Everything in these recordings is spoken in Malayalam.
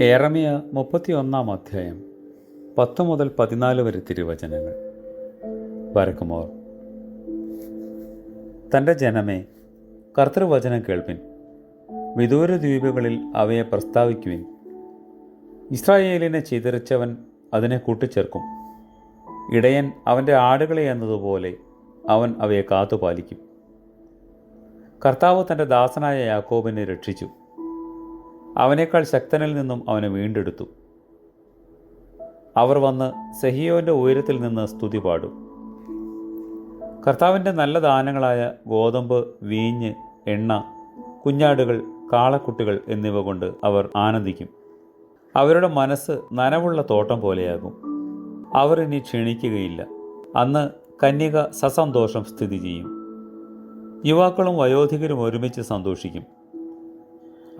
ഏറമിയ മുപ്പത്തിയൊന്നാം അധ്യായം പത്ത് മുതൽ പതിനാല് വരെ തിരുവചനങ്ങൾ. വരക്കുമോർ. തന്റെ ജനമേ കർത്തൃവചനം കേൾപ്പിൻ. വിദൂര ദ്വീപുകളിൽ അവയെ പ്രസ്താവിക്കുവിൻ. ഇസ്രായേലിനെ ചിതറിച്ചവൻ അതിനെ കൂട്ടിച്ചേർക്കും. ഇടയൻ അവന്റെ ആടുകളെ എന്നതുപോലെ അവൻ അവയെ കാത്തുപാലിക്കും. കർത്താവ് തന്റെ ദാസനായ യാക്കോബിനെ രക്ഷിച്ചു. അവനേക്കാൾ ശക്തനിൽ നിന്നും അവനെ വീണ്ടെടുത്തു. അവർ വന്ന് സെഹിയോന്റെ ഉയരത്തിൽ നിന്ന് സ്തുതി പാടും. കർത്താവിന്റെ നല്ല ദാനങ്ങളായ ഗോതമ്പ് വീഞ്ഞ് എണ്ണ കുഞ്ഞാടുകൾ കാളക്കുട്ടികൾ എന്നിവ കൊണ്ട് അവർ ആനന്ദിക്കും. അവരുടെ മനസ്സ് നനവുള്ള തോട്ടം പോലെയാകും. അവർ ഇനി ക്ഷീണിക്കുകയില്ല. അന്ന് കന്യക സസന്തോഷം സ്ഥിതി ചെയ്യും. യുവാക്കളും വയോധികരും ഒരുമിച്ച് സന്തോഷിക്കും.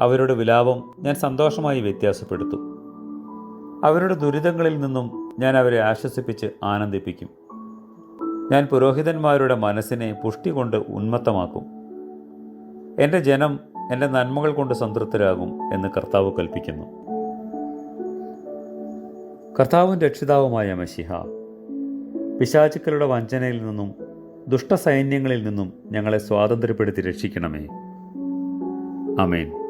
അവരുടെ വിലാപം ഞാൻ സന്തോഷമായി വ്യത്യാസപ്പെടുത്തും. അവരുടെ ദുരിതങ്ങളിൽ നിന്നും ഞാൻ അവരെ ആശ്വസിപ്പിച്ച് ആനന്ദിപ്പിക്കും. ഞാൻ പുരോഹിതന്മാരുടെ മനസ്സിനെ പുഷ്ടി കൊണ്ട് ഉന്മത്തമാക്കും. എന്റെ ജനം എന്റെ നന്മകൾ കൊണ്ട് സംതൃപ്തരാകും എന്ന് കർത്താവ് കൽപ്പിക്കുന്നു. കർത്താവും രക്ഷിതാവുമായ മഷിഹ പിശാചുക്കളുടെ വഞ്ചനയിൽ നിന്നും ദുഷ്ടസൈന്യങ്ങളിൽ നിന്നും ഞങ്ങളെ സ്വാതന്ത്ര്യപ്പെടുത്തി രക്ഷിക്കണമേ. അമേൻ